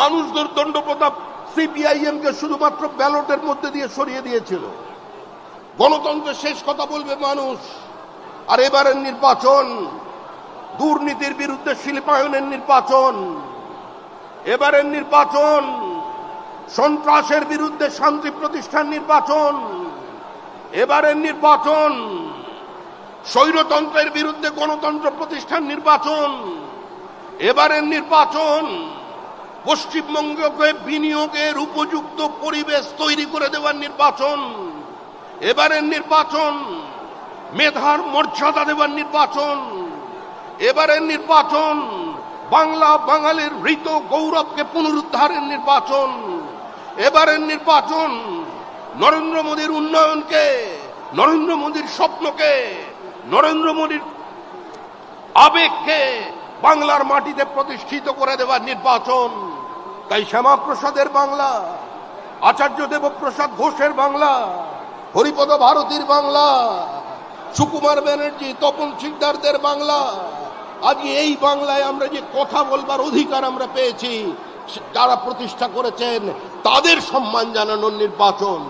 মানুষ দুর্দণ্ড প্রতাপ সিপিআইএম কে শুধুমাত্র ব্যালটের মধ্যে দিয়ে সরিয়ে দিয়েছিল। গণতন্ত্রের শেষ কথা বলবে মানুষ। আর এবারের নির্বাচন, দুর্নীতির বিরুদ্ধে শিল্পায়নের নির্বাচন। এবারের নির্বাচন, সন্ত্রাসের বিরুদ্ধে শান্তি প্রতিষ্ঠান নির্বাচন। এবারের নির্বাচন, স্বৈরতন্ত্রের বিরুদ্ধে গণতন্ত্র প্রতিষ্ঠান নির্বাচন। এবারের নির্বাচন পশ্চিমবঙ্গকে বিনিয়োগের উপযুক্ত পরিবেশ তৈরি করে দেওয়ার নির্বাচন, এবারের নির্বাচন, মেধার মর্যাদা দেওয়ার নির্বাচন, এবারের নির্বাচন, বাংলা বাঙালির হৃত গৌরবকে পুনরুদ্ধারের নির্বাচন, এবারের নির্বাচন, নরেন্দ্র মোদীর উন্নয়নকে, নরেন্দ্র মোদীর স্বপ্নকে, নরেন্দ্র মোদীর আবেগকে বাংলার মাটিতে প্রতিষ্ঠিত করে দেওয়ার নির্বাচন। তাই শ্যামাপ্রসাদের বাংলা, আচার্য দেবপ্রসাদ ঘোষের বাংলা, হরিপদ ভারতীর বাংলা, সুকুমার ব্যানার্জি, তপন সিকদারদের বাংলা। আজ এই বাংলায় আমরা যে কথা বলবার অধিকার আমরা পেয়েছি যারা প্রতিষ্ঠা করেছেন, তাদের সম্মান জানানোর নির্বাচন।